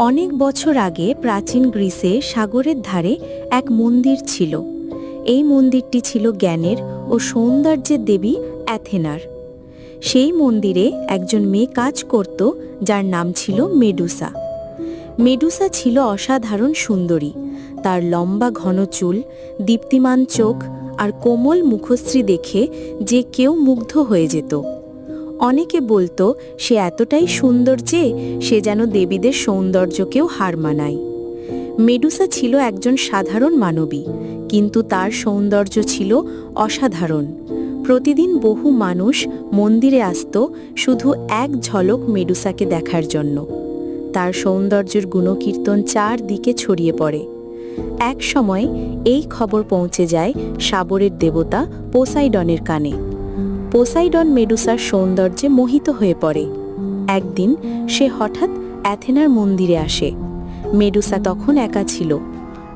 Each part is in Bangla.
অনেক বছর আগে প্রাচীন গ্রিসে সাগরের ধারে এক মন্দির ছিল। এই মন্দিরটি ছিল জ্ঞানের ও সৌন্দর্যের দেবী অ্যাথেনার। সেই মন্দিরে একজন মেয়ে কাজ করত, যার নাম ছিল মেডুসা। মেডুসা ছিল অসাধারণ সুন্দরী। তার লম্বা ঘন চুল, দীপ্তিমান চোখ আর কোমল মুখশ্রী দেখে যে কেউ মুগ্ধ হয়ে যেত। অনেকে বলতো, সে এতটাই সুন্দর যে সে যেন দেবীদের সৌন্দর্যকেও হার মানায়। মেডুসা ছিল একজন সাধারণ মানবী, কিন্তু তার সৌন্দর্য ছিল অসাধারণ। প্রতিদিন বহু মানুষ মন্দিরে আসত শুধু এক ঝলক মেডুসাকে দেখার জন্য। তার সৌন্দর্যের গুণকীর্তন চারদিকে ছড়িয়ে পড়ে। এক সময় এই খবর পৌঁছে যায় সাবরের দেবতা পোসাইডনের কানে। পোসাইডন মেডুসার সৌন্দর্যে মোহিত হয়ে পড়ে। একদিন সে হঠাৎ অ্যাথেনার মন্দিরে আসে। মেডুসা তখন একা ছিল।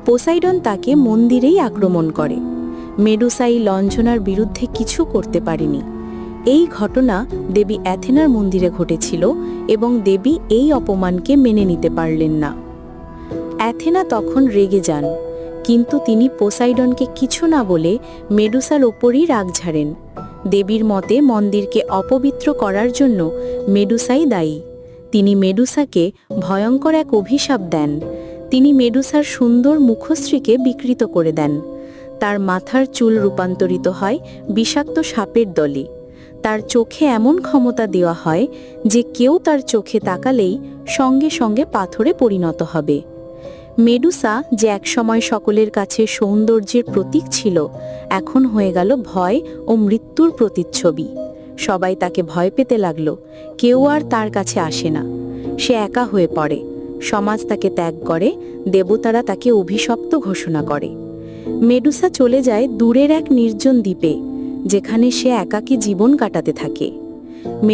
পোসাইডন তাকে মন্দিরেই আক্রমণ করে। মেডুসা এই লঞ্ছনার বিরুদ্ধে কিছু করতে পারেনি। এই ঘটনা দেবী অ্যাথেনার মন্দিরে ঘটেছিল এবং দেবী এই অপমানকে মেনে নিতে পারলেন না। অ্যাথেনা তখন রেগে যান, কিন্তু তিনি পোসাইডনকে কিছু না বলে মেডুসার ওপরই রাগ ঝাড়েন। দেবীর মতে মন্দিরকে অপবিত্র করার জন্য মেডুসাই দায়ী। তিনি মেডুসাকে ভয়ঙ্কর এক অভিশাপ দেন। তিনি মেডুসার সুন্দর মুখশ্রীকে বিকৃত করে দেন। তার মাথার চুল রূপান্তরিত হয় বিষাক্ত সাপের দলে। তার চোখে এমন ক্ষমতা দেওয়া হয় যে কেউ তার চোখে তাকালেই সঙ্গে সঙ্গে পাথরে পরিণত হবে। মেডুসা যে একসময় সকলের কাছে সৌন্দর্যের প্রতীক ছিল, এখন হয়ে গেল ভয় ও মৃত্যুর প্রতিচ্ছবি। সবাই তাকে ভয় পেতে লাগল, কেউ আর তার কাছে আসে না। সে একা হয়ে পড়ে, সমাজ তাকে ত্যাগ করে, দেবতারা তাকে অভিশপ্ত ঘোষণা করে। মেডুসা চলে যায় দূরের এক নির্জন দ্বীপে, যেখানে সে একাকী জীবন কাটাতে থাকে।